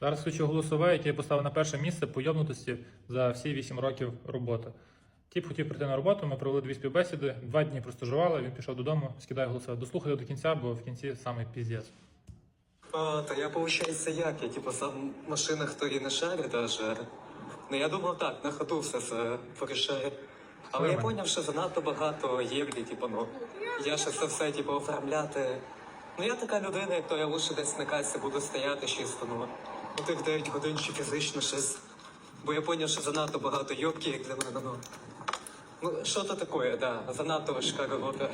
Зараз включу голосове, яке я поставив на перше місце по йобнутості за всі 8 років роботи. Тіп хотів прийти на роботу, ми провели дві співбесіди, два дні простажували, він пішов додому, скидає голосове. Дослухайте до кінця, бо в кінці саме піздець. А, та я, получается, як? Я типу сам в машинах і не шарю даже. Ну я думав так, на ходу все це порішаю. Але я поняв, що занадто багато єврі, типу, ну. Я ще це все, типу, оформляти. Ну я така людина, як то я лише десь на касі буду стояти чисто, ну. Тих 9 годин чи фізично щось. Бо я поняв, що занадто багато йобки, як для мене, ну. Ну, що то таке, да, занадто важка робота.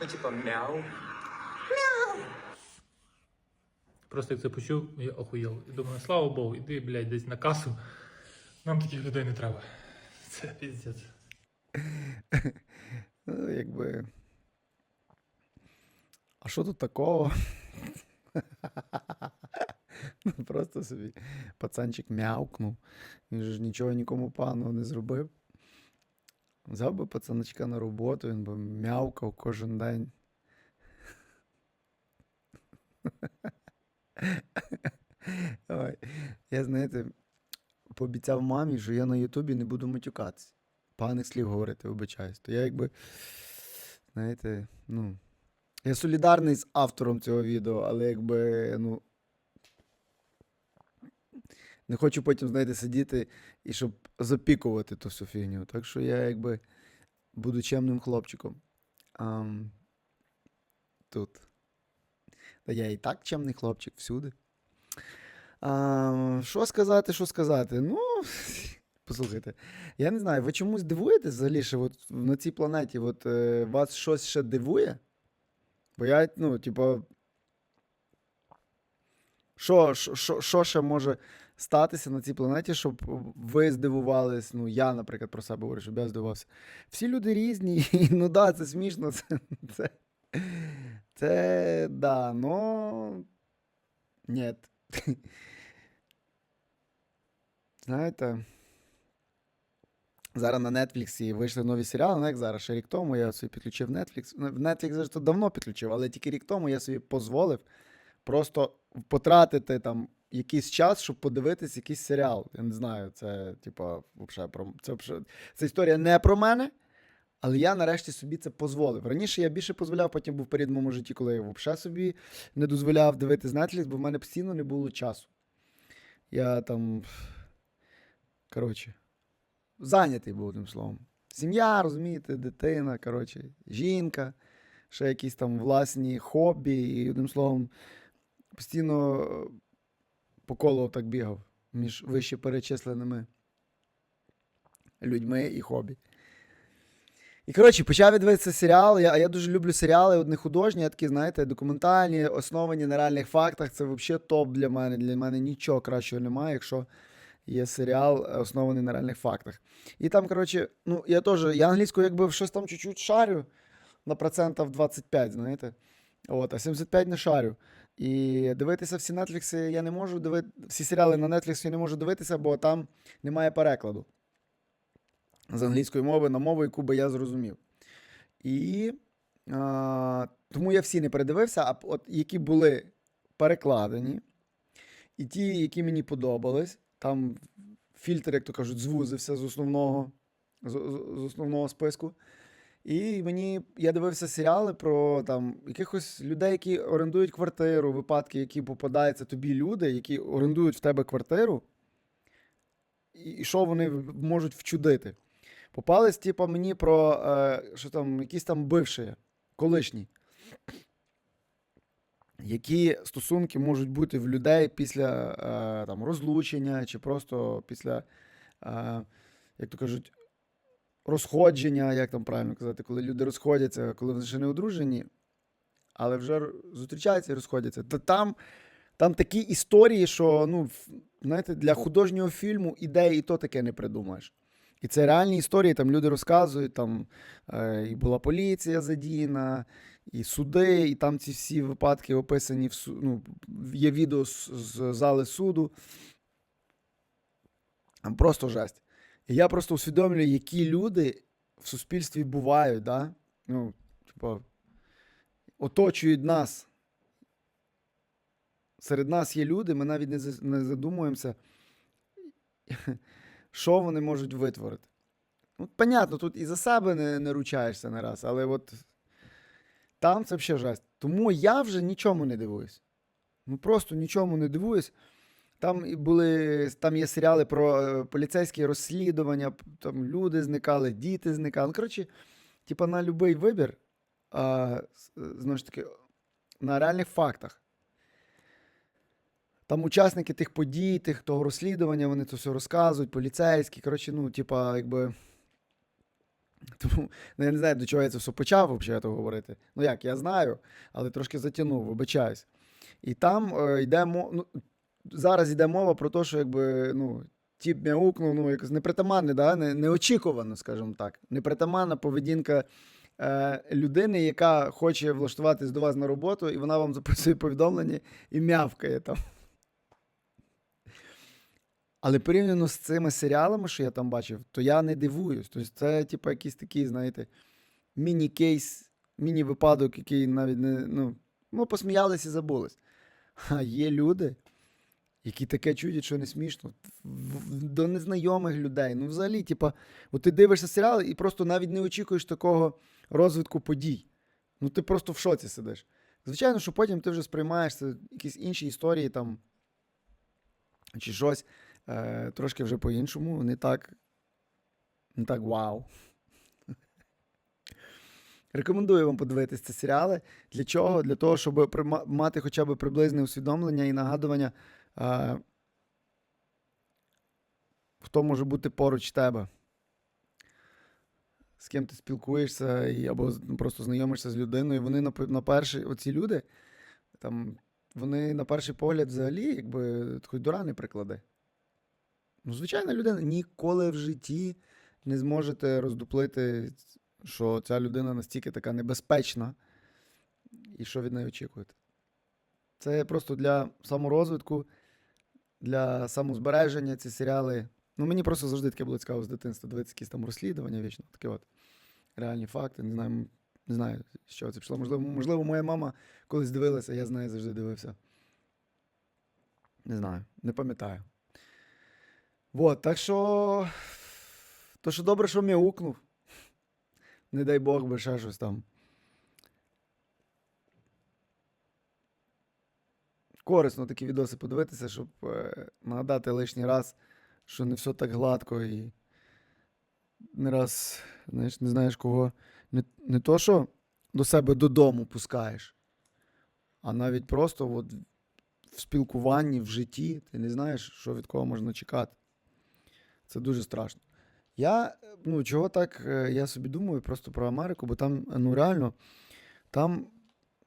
Ну, типу, мяу. Просто як це почув, я охуєв. І думаю, слава Богу, іди, блядь, десь на касу. Нам таких людей не треба. Це піздець. Ну, якби. А що тут такого? Просто собі пацанчик м'явкнув. Він ж нічого нікому поганого не зробив. Взяв би пацаночка на роботу, він би м'явкав кожен день. Ой, я, знаєте, пообіцяв мамі, що я на Ютубі не буду матюкатися. Поганих слів говорити, вибачаюсь. То я якби, знаєте, ну. Я солідарний з автором цього відео, але якби, ну. Не хочу потім, знаєте, сидіти і щоб запікувати ту всю фігню. Так що я якби буду чемним хлопчиком. Ам, тут. Та я і так чемний хлопчик всюди. А, що сказати, що сказати? Ну, послухайте, я не знаю, ви чомусь дивуєтесь взагалі, що от на цій планеті от, е, вас щось ще дивує? Бо я, ну. Що, що, що, що ще може статися на цій планеті, щоб ви здивувались? Ну, я, наприклад, про себе говорю, щоб я здивувався. Всі люди різні, і ну да, це смішно. Це, це, це да, но. Ні. Знаєте, зараз на Нетфліксі вийшли нові серіали, ну як зараз, ще рік тому я собі підключив Netflix. Ну, В Netflix я ж то давно підключив, але тільки рік тому я собі дозволив просто потратити там якийсь час, щоб подивитись якийсь серіал. Я не знаю, це, типа, про це, це історія не про мене. Але я нарешті собі це дозволив. Раніше я більше дозволяв, потім був період в моєму житті, коли я взагалі собі не дозволяв дивитись Netflix, бо в мене постійно не було часу. Я там. Коротше, зайнятий був одним словом. Сім'я, розумієте, дитина, коротше, жінка, ще якісь там власні хобі, і одним словом, постійно по колу так бігав між вище перечисленими людьми і хобі. І коротше, почав я серіал. Я, я дуже люблю серіали, одні художні, я такі, знаєте, документальні, основані на реальних фактах. Це взагалі топ для мене. Для мене нічого кращого немає, якщо є серіал, е, оснований на реальних фактах. І там, коротше, ну, я теж, я англійською якби щось там чуть-чуть шарю на процентів 25, знаєте. От, а 75 не шарю. І дивитися всі Netflix я не можу дивити, всі серіали на Netflix я не можу дивитися, бо там немає перекладу з англійської мови на мову, яку би я зрозумів. І а, тому я всі не передивився, а от які були перекладені, і ті, які мені подобались, там фільтр, як то кажуть, звузився з основного, з- з основного списку. І мені я дивився серіали про там якихось людей, які орендують квартиру, випадки, які попадаються тобі люди, які орендують в тебе квартиру, і, що вони можуть вчудити. Попались, типа, мені про е, що там, якісь там бивші, колишні. Які стосунки можуть бути в людей після е, там, розлучення, чи просто після, е, як то кажуть, розходження, як там правильно казати, коли люди розходяться, коли вони ще не одружені, але вже зустрічаються і розходяться. Та там, там такі історії, що ну, знаєте, для художнього фільму ідеї і то таке не придумаєш. І це реальні історії, там люди розказують, там е, і була поліція задіяна, і суди, і там ці всі випадки описані в ну, є відео з, з зали суду. Там просто жесть. Я просто усвідомлюю, які люди в суспільстві бувають, да? ну, типу, оточують нас. серед нас є люди, ми навіть не, не задумуємося, що вони можуть витворити. Ну, понятно, тут і за себе не, не ручаєшся не раз, але от там це взагалі жесть. Тому я вже нічому не дивуюсь. Ну просто нічому не дивуюсь. Там були, там є серіали про е, поліцейські розслідування, там люди зникали, діти зникали. Ну, коротше, типа на будь-який вибір, а, е, знову ж таки, на реальних фактах. Там учасники тих подій, тих того розслідування, вони це все розказують, поліцейські. Коротше, ну, типа, якби. Тому ну, я не знаю, до чого я це все почав взагалі говорити. Ну як, я знаю, але трошки затягнув, вибачаюсь. І там е, йде ну, зараз йде мова про те, що якби, ну, тіп мяукнув, ну, якось непритаманне, да? не, неочікувано, скажімо так. Непритаманна поведінка е, людини, яка хоче влаштуватись до вас на роботу, і вона вам записує повідомлення і мявкає там. Але порівняно з цими серіалами, що я там бачив, то я не дивуюсь. Тобто це, типу, якийсь такий, знаєте, міні-кейс, міні-випадок, який навіть не. Ну, ну, посміялись і забулись. А є люди, які таке чудять, що не смішно. До незнайомих людей. Ну, взагалі, типа, от ти дивишся серіал і просто навіть не очікуєш такого розвитку подій. Ну, ти просто в шоці сидиш. Звичайно, що потім ти вже сприймаєш це якісь інші історії там. Чи щось е, трошки вже по-іншому, не так, не так вау. Рекомендую вам подивитися ці серіали. Для чого? Для того, щоб мати хоча б приблизне усвідомлення і нагадування, хто може бути поруч тебе. З ким ти спілкуєшся, і, або ну, просто знайомишся з людиною. Вони на, на перший, оці люди, там, вони на перший погляд взагалі, якби хоч до рани приклади. Ну, звичайна людина ніколи в житті не зможете роздуплити, що ця людина настільки така небезпечна, і що від неї очікуєте. Це просто для саморозвитку, для самозбереження ці серіали. Ну, мені просто завжди таке було цікаво з дитинства дивитися якісь там розслідування вічно, таке от реальні факти. Не знаю, не знаю, з чого це пішло. Можливо, можливо, моя мама колись дивилася, я з нею завжди дивився. Не знаю, не пам'ятаю. Вот, так що. То що добре, що мяукнув. Не дай Бог би ще щось там. Корисно такі відоси подивитися, щоб е, нагадати лишній раз, що не все так гладко і не раз, знаєш, не знаєш кого. Не, не то, що до себе додому пускаєш, а навіть просто от в спілкуванні, в житті, ти не знаєш, що від кого можна чекати. Це дуже страшно. Я, ну, чого так, е, я собі думаю просто про Америку, бо там, е, ну, реально, там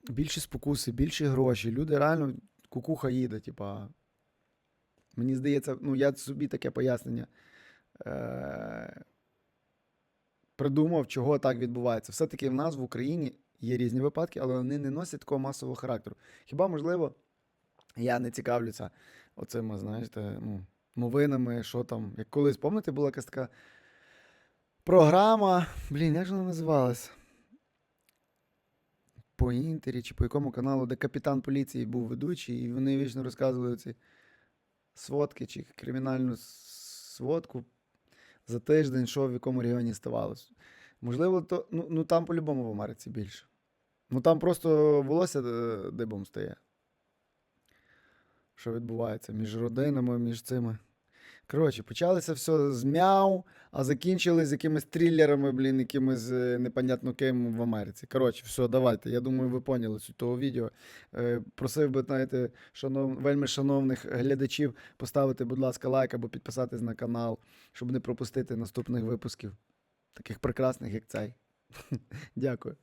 більше спокуси, більше гроші. Люди реально кукуха їде, типа. Мені здається, ну, я собі таке пояснення е- придумав, чого так відбувається. Все-таки в нас в Україні є різні випадки, але вони не носять такого масового характеру. Хіба, можливо, я не цікавлюся оцими, знаєте, ну, новинами, що там. Як колись, пам'ятаєте, була якась така програма. Блін, як же вона називалась? По інтері чи по якому каналу, де капітан поліції був ведучий, і вони вічно розказували ці сводки чи кримінальну сводку за тиждень, що в якому регіоні ставалося. Можливо, то, ну, ну там по-любому в Америці більше. Ну там просто волосся е, дибом стає. Що відбувається між родинами, між цими. Коротше, почалося все з мяу, а закінчили з якимись трилерами, блін, якимись е, непонятно ким в Америці. Коротше, все, давайте. Я думаю, ви поняли суть того відео. Е, просив би, знаєте, шанов... вельми шановних глядачів поставити, будь ласка, лайк або підписатись на канал, щоб не пропустити наступних випусків, таких прекрасних, як цей. Дякую.